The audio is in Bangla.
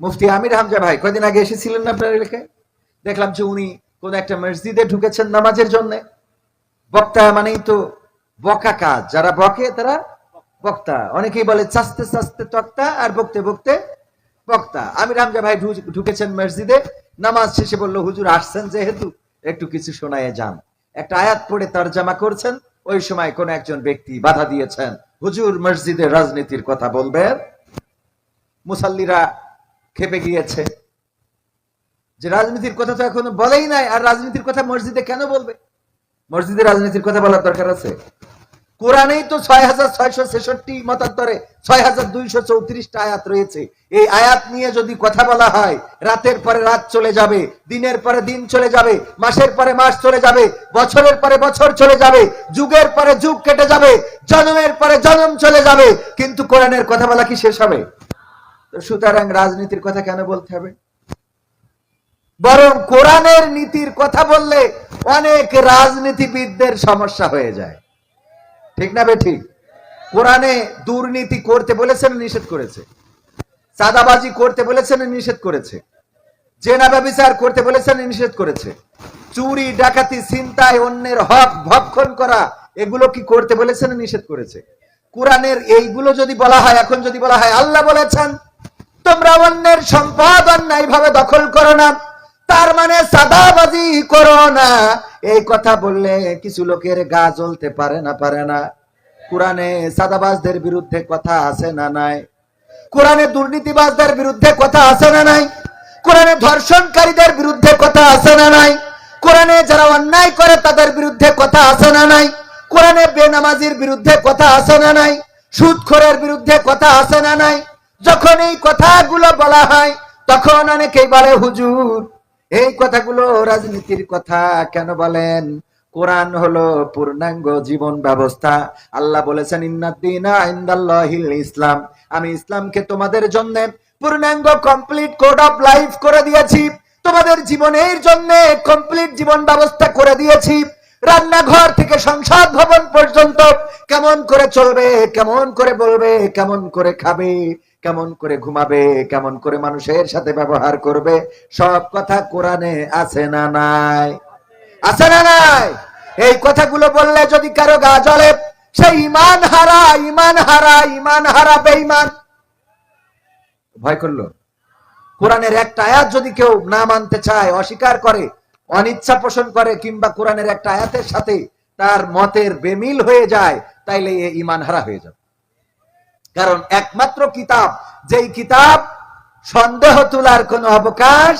মুফতি আমির হামজা ভাই কদিন আগে এসেছিলেন না আপনার এলাকায়? দেখলাম যে উনি কোন একটা মসজিদে ঢুকেছেন নামাজের জন্য। বক্তা মানেই তো বকা কাজ। যারা বকে, তারা বক্তা। অনেকেই বলে চাস্তে চাস্তে তক্তা আর বকতে বকতে বক্তা। আমির হামজা ভাই ঢুকেছেন মসজিদে। নামাজ শেষে বলল, হুজুর, আসছেন যেহেতু, একটু কিছু শোনায় যান। একটা আয়াত পড়ে তার জামা করছেন। ওই সময় কোন একজন ব্যক্তি বাধা দিয়েছেন, হুজুর, মসজিদে রাজনীতির কথা বলবেন? মুসাল্লিরা খেপে গিয়েছে। যে রাজনীতির কথা তো এখনও বলেই নাই, আর রাজনীতির কথা মসজিদে কেন বলবে? মসজিদে রাজনীতির কথা বলার দরকার আছে। কোরআনেই তো ছয় হাজার ছয়শো ছেষট্টি মতান্তরে ছয় হাজার দুইশো চৌত্রিশটা আয়াত রয়েছে। এই আয়াত নিয়ে যদি কথা বলা হয়, রাতের পরে রাত চলে যাবে, দিনের পরে দিন চলে যাবে, মাসের পরে মাস চলে যাবে, বছরের পরে বছর চলে যাবে, যুগের পরে যুগ কেটে যাবে, জন্মের পরে জন্ম চলে যাবে, কিন্তু কোরআনের কথা বলা কি শেষ হবে? তো সুতরাং রাজনীতির কথা কেন বলতে হবে? বরং কোরআনের নীতির কথা বললে অনেক রাজনীতিবিদদের সমস্যা হয়ে যায়। ঠিক না বে ঠিক? কোরআনে দুর্নীতি করতে বলেছেন, নিষেধ করেছে। চাঁদাবাজি করতে বলেছেন, নিষেধ করেছে। জেনা ব্যবচার করতে বলেছেন, নিষেধ করেছে। চুরি, ডাকাতি চিন্তায় অন্যের হক ভক্ষণ করা, এগুলো কি করতে বলেছেন, নিষেধ করেছে। কোরআনের এইগুলো যদি বলা হয়, এখন যদি বলা হয়, আল্লাহ বলেছেন তোমরা অন্যের সম্পদ অন্যায় ভাবে দখল করো না। তার মানে সাদাবাজি করো না। এই কথা বললে কিছু লোকের গা জ্বলতে পারে না পারে না। কোরআনে সাদাবাজদের বিরুদ্ধে কথা আছে না নাই? কোরআনে দুর্নীতিবাজদের বিরুদ্ধে কথা আছে না নাই? কোরআনে ধর্ষণকারীদের বিরুদ্ধে কথা আছে না নাই? কোরআনে যারা অন্যায় করে তাদের বিরুদ্ধে কথা আছে না নাই? কোরআনে বেনামাজির বিরুদ্ধে কথা আছে না নাই? সুদখোরের বিরুদ্ধে কথা আছে না নাই? যখন এই কথাগুলো বলা হয়, তখন অনেকেই বলে হুজুর, এই কথাগুলো রাজনীতির কথা কেন বলেন? কোরআন হলো পূর্ণাঙ্গ জীবন ব্যবস্থা। আল্লাহ বলেছেন ইনদাল্লাহিল ইসলাম। আমি ইসলামকে তোমাদের জন্য পূর্ণাঙ্গ কমপ্লিট কোড অফ লাইফ করে দিয়েছি। তোমাদের জীবনের জন্য কমপ্লিট জীবন ব্যবস্থা করে দিয়েছি। রান্নাঘর থেকে সংসদ ভবন পর্যন্ত কেমন করে চলবে, কেমন করে বলবে, কেমন করে খাবে কেমন করে ঘুমাবে, কেমন করে মানুষের সাথে ব্যবহার করবে, সব কথা কোরআনে আছে না নাই? আছে না নাই? এই কথাগুলো বললে যদি কারও গা জ্বলে, সে ইমান হারা ইমান হারা ইমান হারা, বেঈমান। ভয় করল? কোরআনের একটা আয়াত যদি কেউ না মানতে চায়, অস্বীকার করে, অনিচ্ছা পোষণ করে, কিংবা কোরআনের একটা আয়াতের সাথে তার মতের বেমিল হয়ে যায়, তাইলে এ ইমান হারা হয়ে যাবে। কারণ একমাত্র কিতাব যেই কিতাব সন্দেহ তোলার কোনো অবকাশ